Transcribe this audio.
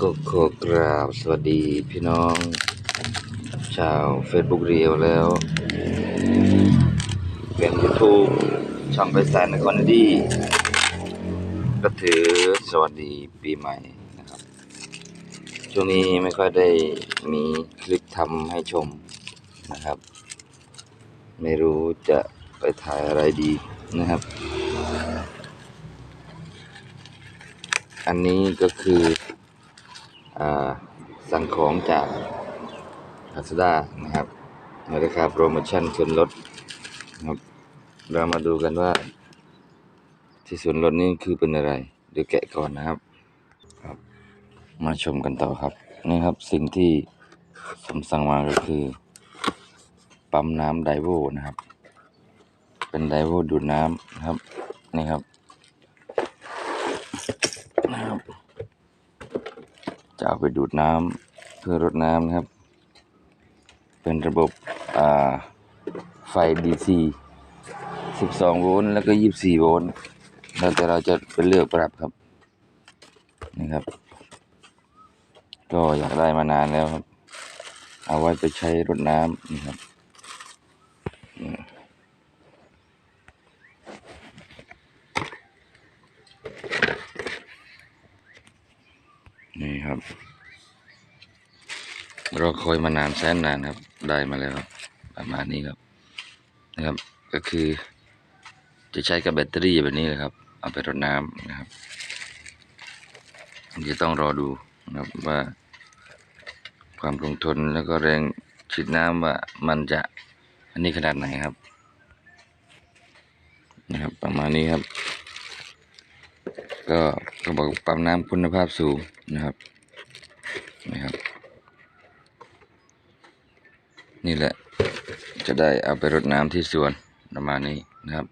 ก็ขอกราบสวัสดีพี่น้อง ชาว Facebook เรียวแล้วเป็น YouTube ช่องไปสายนครดีก็ถือสวัสดีปีใหม่นะครับ ช่วงนี้ไม่ค่อยได้มีคลิปทำให้ชมนะครับ ไม่รู้จะไปถ่ายอะไรดีนะครับอันนี้ก็คือ สั่งของจากลาซาด้านะครับในราคาโปรโมชั่นส่วนลดนะครับ เรามาดูกันว่า ที่ส่วนลดนี่คือเป็นอะไรเดี๋ยวแกะก่อนนะครับครับ มาชมกันต่อครับนี่ครับสิ่งที่ผมสั่งมาก็คือ ปั๊มน้ำไดโวนะครับ เป็นไดโวดูดน้ำนะครับนี่ครับนะครับ จะเอาไปดูดน้ำเพื่อรดน้ำนะครับ เป็นระบบอ่าไฟ DC 12 โวลต์แล้วก็ 24 โวลต์แล้วแต่เราจะเป็นเลือกปรับครับนี่ครับ ก็อยากได้มานานแล้วครับ เอาไว้ไปใช้รดน้ำนี่ครับอืมนี่ ครับรอคอยมานานแสนนานครับ ได้มาแล้วครับ ประมาณนี้ครับ นะครับ ก็คือ จะใช้กับแบตเตอรี่แบบนี้เลยครับ เอาไปรดน้ำนะครับจะต้องรอดูนะครับว่า ความคงทนแล้วก็แรงฉีดน้ำว่ามันจะอันนี้ขนาดไหนครับ นะครับ ประมาณนี้ครับ ก็ก็บอกปั๊มน้ำคุณภาพสูงนะครับ นะครับ นี่แหละจะได้เอาไปรดน้ำที่สวนประมาณนี้นะครับ